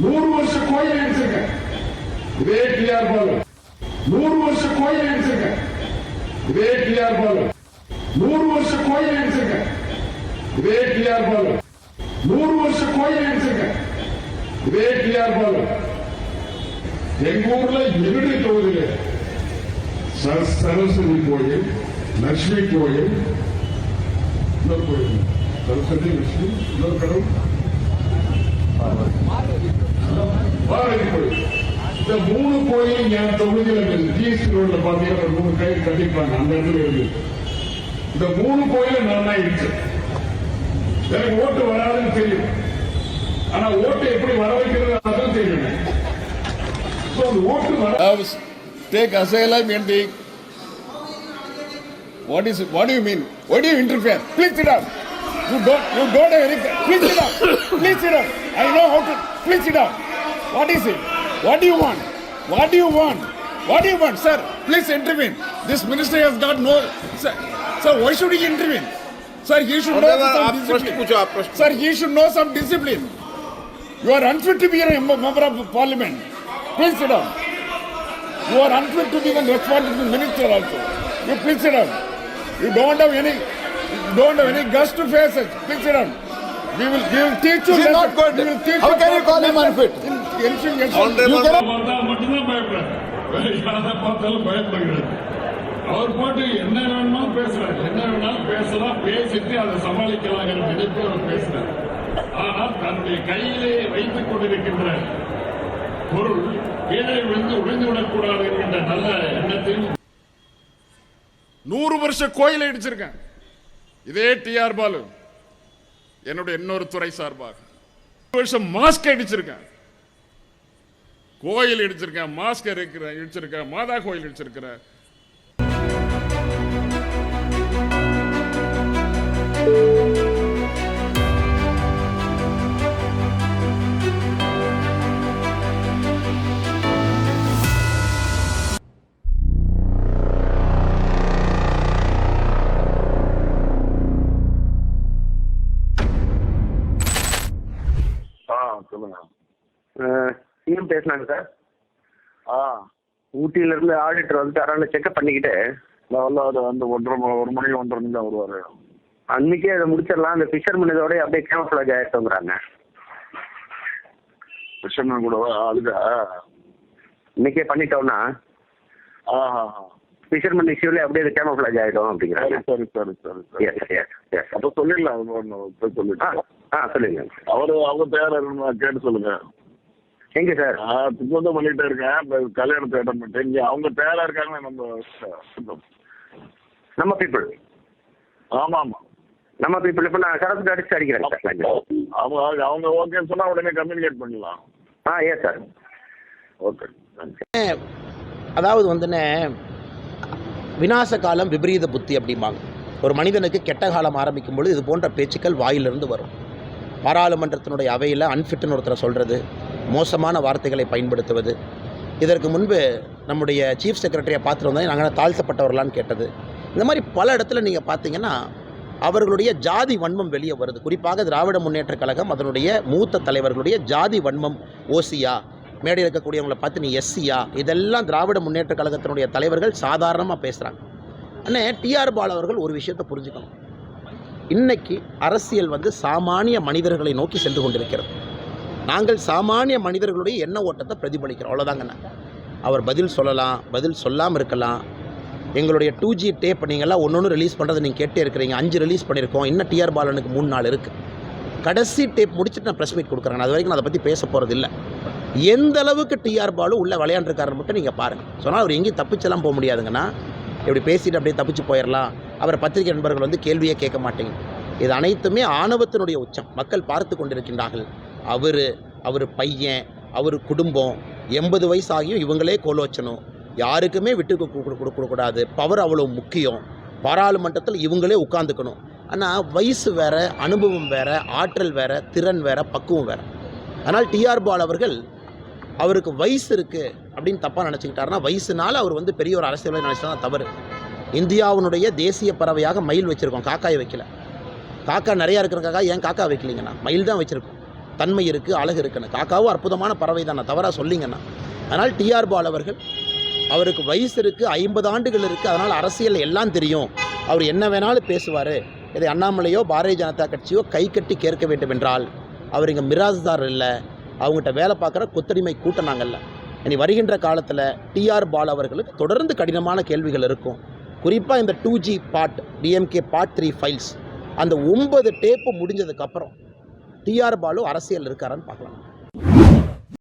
நூறு வருஷ கோயில் அடிச்சிருக்கேன் இதே டிஆர் பாலு நூறு வருஷ கோயில் அடிச்சிருக்கேன் இதே டிஆர் பாலு நூறு வருஷ கோயில் அடிச்சிருக்கேன் இதே டிஆர் பாலு நூறு வருஷ கோயில் அடிச்சிருக்கேன் இதே டிஆர் பாலு எங்க ஊர்ல இருடி தொகுதியில ச- சரஸ்வதி கோயில் லட்சுமி கோயில் இன்னொரு கோயில் சரஸ்வதி லட்சுமி இன்னொரு கடவுள் பாரதி கோயில் இந்த மூணு கோயில் என் தொகுதியில் இருக்குது ஜிஎஸ்டி ரோட்ல பாத்தீங்கன்னா மூணு கோயில் கட்டிருப்பாங்க அந்த இடத்துல இருக்கு இந்த மூணு கோயில நல்லா இருக்கு எனக்கு ஓட்டு வராதுன்னு தெரியும் ஆனா ஓட்டு எப்படி வர வைக்கிறது அதான் தெரியும் ஓட்டு வர take asylum in what is what do you mean? Why do you interfere? Please sit down. You don't you don't have any please sit down. Please sit down. I know how to split it up. What is it? What do you want? What do you want? What do you want, sir? Please intervene. This ministry has got no. Sir, sir why should he intervene? Sir, he should know some discipline. Sir, he should know some discipline. You are unfit to be a member of parliament. Please sit down. You are unfit to be the responsible minister also. You please sit down. You don't have any, you don't have any guts to face it. Please sit down. We will, we will teach you. This is not good. We will teach How you can you call him unfit? You cannot- மட்டும்தான் பயப்படுறாரு வேற யாரை பார்த்தாலும் பயப்படுகிறாரு அவர் போட்டு என்ன வேணுமாலும் பேசுறாரு. என்ன வேணாலும் பேசலாம். பேசிட்டு அதை சமாளிக்கலாங்கிற நினைப்பு அவர் பேசுறாரு. ஆனால் தன்னுடைய கையிலே வைத்துக் கொண்டிருக்கின்ற பொருள் கீழே விழுந்து உடைந்து விடக்கூடாது என்கின்ற நல்ல எண்ணத்தில் நூறு வருஷ கோயிலை இடிச்சிருக்கேன். இதே டிஆர் பாலு. என்னுடைய இன்னொரு துறை சார்பாக. வருஷம் மாஸ்க் அடிச்சிருக்கேன் கோயில் இடிச்சிருக்கேன் மாஸ்க் இருக்கிறேன் இடிச்சிருக்கேன் மாதா கோயில் இடிச்சிருக்கிறேன். சொல்லுங்க. சிஎம் பேசினாங்க சார். ஆ. ஊட்டியில இருந்து ஆடிட்டர் வந்து அதனால செக்அப் பண்ணிக்கிட்டு வரல அவர் வந்து ஒன்றரை ஒரு மணி ஒன்றரை மணி தான் வருவாரு. அன்னைக்கே அதை முடிச்சிடலாம். அந்த ஃபிஷர்மேன் இதோட அப்படியே கேமஃபிளாஜ் ஆயிட்டோங்கிறாங்க கிருஷ்ணன் கூட அதுக்கு இன்னைக்கே பண்ணிட்டோம்னா. ஆஹா ஃபிஷர்மேன் இஷ்யூல அப்படியே அது கேமஃபிளாஜ் ஆயிடும் சரி அப்படிங்கிறாங்க சரி சரி சரி. சரி அப்ப சொல்லிடலாம். போய் ஆ சொல்லுங்க. அவரு அவங்க இருக்கணும் கேட்டு சொல்லுங்க. எங்க சார்? பண்ணிட்டே இருக்கேன். இப்ப கல்யாணத்தை அட்டன் பண்ணிட்டேன். இங்க அவங்க தயாரா இருக்காங்க நம்ம நம்ம பீப்புள் ஆமா ஆமா நம்ம பீப்புள் இப்போ நான் சரத்து அடிச்சு அடிக்கிறேன் சார். அவங்க அவங்க ஓகேன்னு சொன்னா உடனே கம்யூனிகேட் பண்ணிடலாம். ஆ எஸ் சார் ஓகே அதாவது வந்துன்னு விநாச காலம் விபரீத புத்தி அப்படிம்பாங்க. ஒரு மனிதனுக்கு கெட்ட காலம் ஆரம்பிக்கும் பொழுது இது போன்ற பேச்சுக்கள் வாயிலிருந்து வரும். பாராளுமன்றத்தினுடைய அவையில் அன்ஃபிட்னு ஒருத்தரை சொல்கிறது மோசமான வார்த்தைகளை பயன்படுத்துவது. இதற்கு முன்பு நம்முடைய சீஃப் செக்ரட்டரியை பார்த்துட்டு வந்தால் நாங்கள் தாழ்த்தப்பட்டவர்களான்னு கேட்டது. இந்த மாதிரி பல இடத்துல நீங்கள் பார்த்தீங்கன்னா அவர்களுடைய ஜாதி வன்மம் வெளியே வருது. குறிப்பாக திராவிட முன்னேற்றக் கழகம் அதனுடைய மூத்த தலைவர்களுடைய ஜாதி வன்மம் ஓசியா மேடையில் இருக்கக்கூடியவங்களை பார்த்து நீ எஸ்சியா இதெல்லாம் திராவிட முன்னேற்றக் கழகத்தினுடைய தலைவர்கள் சாதாரணமாக பேசுகிறாங்க அண்ணே டிஆர் பால் அவர்கள் ஒரு விஷயத்தை புரிஞ்சுக்கணும். இன்னைக்கு அரசியல் வந்து சாமானிய மனிதர்களை நோக்கி சென்று கொண்டிருக்கிறது. நாங்கள் சாமானிய மனிதர்களுடைய எண்ண ஓட்டத்தை பிரதிபலிக்கிறோம். அவ்வளோதாங்கண்ணா அவர் பதில் சொல்லலாம் பதில் சொல்லாமல் இருக்கலாம். எங்களுடைய டூ ஜி டேப் நீங்கள்லாம் ஒன்று ஒன்று ரிலீஸ் பண்ணுறதை நீங்கள் கேட்டே இருக்கிறீங்க. அஞ்சு ரிலீஸ் பண்ணியிருக்கோம். இன்னும் டிஆர் பாலனுக்கு மூணு நாள் இருக்குது கடைசி டேப் முடிச்சுட்டு நான் ப்ரெஸ் மீட் கொடுக்குறேன் அது வரைக்கும் நான் அதை பற்றி பேச போகிறது இல்லை. எந்த அளவுக்கு டிஆர் பாலு உள்ளே விளையாண்டுருக்காருன்னு மட்டும் நீங்கள் பாருங்கள் சொன்னால் அவர் எங்கேயும் தப்பிச்செல்லாம் போக முடியாதுங்கண்ணா இப்படி பேசிட்டு அப்படியே தப்பிச்சு போயிடலாம் அவர் பத்திரிகை நண்பர்கள் வந்து கேள்வியே கேட்க மாட்டேங்க இது அனைத்துமே ஆணவத்தினுடைய உச்சம். மக்கள் பார்த்து கொண்டிருக்கின்றார்கள். அவர் அவர் பையன் அவர் குடும்பம் எண்பது வயசு ஆகியும் இவங்களே கோலோச்சணும் யாருக்குமே விட்டு கொடு- கொடுக்கக்கூடாது பவர் அவ்வளோ முக்கியம். பாராளுமன்றத்தில் இவங்களே உட்காந்துக்கணும் ஆனால் வயசு வேறு அனுபவம் வேறு ஆற்றல் வேறு திறன் வேறு பக்குவம் வேறு. அதனால் டிஆர் பால் அவர்கள் அவருக்கு வயசு இருக்குது அப்படின்னு தப்பாக நினச்சிக்கிட்டாருன்னா வயசுனால அவர் வந்து பெரிய ஒரு அரசியலை நினச்சா தவறு. இந்தியாவினுடைய தேசிய பறவையாக மயில் வச்சுருக்கோம். காக்காயை வைக்கல. காக்கா நிறையா இருக்கிறக்காக ஏன் காக்கா வைக்கலீங்கண்ணா மயில் தான் வச்சுருக்கோம். தன்மை இருக்குது அழகு இருக்குன்னு. காக்காவும் அற்புதமான பறவை தானே தவறாக சொல்லிங்கண்ணா அதனால் டிஆர் பால் அவர்கள் அவருக்கு வயசு இருக்குது ஐம்பது ஆண்டுகள் இருக்குது அதனால் அரசியல் எல்லாம் தெரியும். அவர் என்ன வேணாலும் பேசுவார். இதை அண்ணாமலையோ பாரதிய ஜனதா கட்சியோ கை கட்டி கேட்க வேண்டும் என்றால் அவர் இங்கே மிராஸ்தார் இல்லை. அவங்ககிட்ட வேலை பார்க்குற கொத்தடிமை கூட்டம் நாங்கள்ல இனி வருகின்ற காலத்தில் டிஆர் பால் அவர்களுக்கு தொடர்ந்து கடினமான கேள்விகள் இருக்கும். குறிப்பாக இந்த two G part DMK part three files அந்த ஒன்பது டேப்பு முடிஞ்சதுக்கப்புறம் டிஆர் பாலு அரசியல் இருக்காரான்னு பார்க்கலாம்.